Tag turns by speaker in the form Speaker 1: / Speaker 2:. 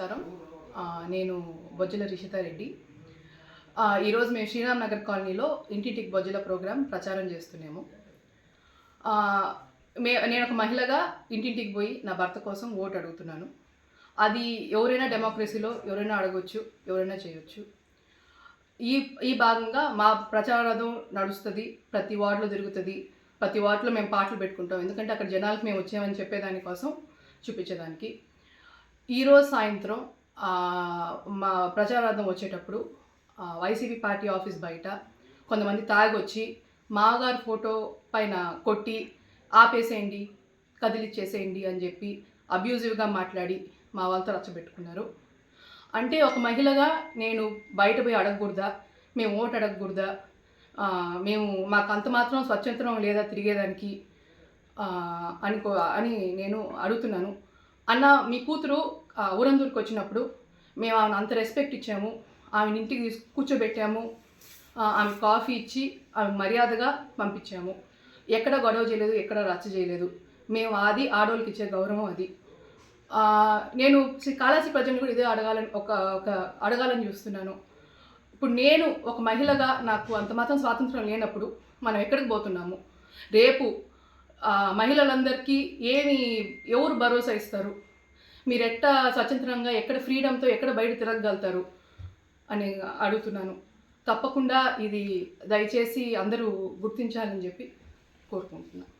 Speaker 1: నమస్కారం. నేను బొజ్జల రిషితారెడ్డి ఈరోజు మేము శ్రీరామ్ నగర్ కాలనీలో ఇంటింటికి బొజ్జల ప్రోగ్రాం ప్రచారం చేస్తున్నాము. మే నేను ఒక మహిళగా ఇంటింటికి పోయి నా భర్త కోసం ఓటు అడుగుతున్నాను. అది ఎవరైనా డెమోక్రసీలో ఎవరైనా అడగొచ్చు ఎవరైనా చేయొచ్చు. ఈ ఈ భాగంగా మా ప్రచారం నడుస్తుంది ప్రతి వార్డులో జరుగుతుంది ప్రతి వార్డులో మేము పాటలు పెట్టుకుంటాం. ఎందుకంటే అక్కడ జనాలకు మేము వచ్చామని చెప్పేదానికోసం చూపించేదానికి. ఈరోజు సాయంత్రం మా ప్రచారార్థం వచ్చేటప్పుడు వైసీపీ పార్టీ ఆఫీస్ బయట కొంతమంది తాగొచ్చి మాగారు ఫోటో పైన కొట్టి ఆపేసేయండి కదిలిచ్చేసేయండి అని చెప్పి అబ్యూజివ్గా మాట్లాడి మా వాళ్ళతో రచ్చబెట్టుకున్నారు. అంటే ఒక మహిళగా నేను బయట పోయి అడగకూడదా? మేము ఓటు అడగకూడదా? మేము మాకు అంత మాత్రం స్వచ్ఛంతరం లేదా తిరిగేదానికి అనుకో అని నేను అడుగుతున్నాను. అన్న మీ కూతురు ఊరందూరుకు వచ్చినప్పుడు మేము ఆమెను అంత రెస్పెక్ట్ ఇచ్చాము. ఆమెను ఇంటికి తీసు కూర్చోబెట్టాము. ఆమె కాఫీ ఇచ్చి ఆమె మర్యాదగా పంపించాము. ఎక్కడ గొడవ చేయలేదు ఎక్కడ రచ్చ చేయలేదు. మేము అది ఆడవాళ్ళకి ఇచ్చే గౌరవం అది. నేను శ్రీ కాళాసి ప్రజలను కూడా ఇదే అడగాలని ఒక ఒక అడగాలని చూస్తున్నాను. ఇప్పుడు నేను ఒక మహిళగా నాకు అంత మాత్రం స్వాతంత్రం లేనప్పుడు మనం ఎక్కడికి పోతున్నాము? రేపు మహిళలందరికీ ఏమి ఎవరు భరోసా ఇస్తారు? మీరు ఎట్ట స్వతంత్రంగా ఎక్కడ ఫ్రీడమ్తో ఎక్కడ బయట తిరగగలుగుతారు? అని అడుగుతున్నాను. తప్పకుండా ఇది దయచేసి అందరూ గుర్తించాలని చెప్పి కోరుకుంటున్నాను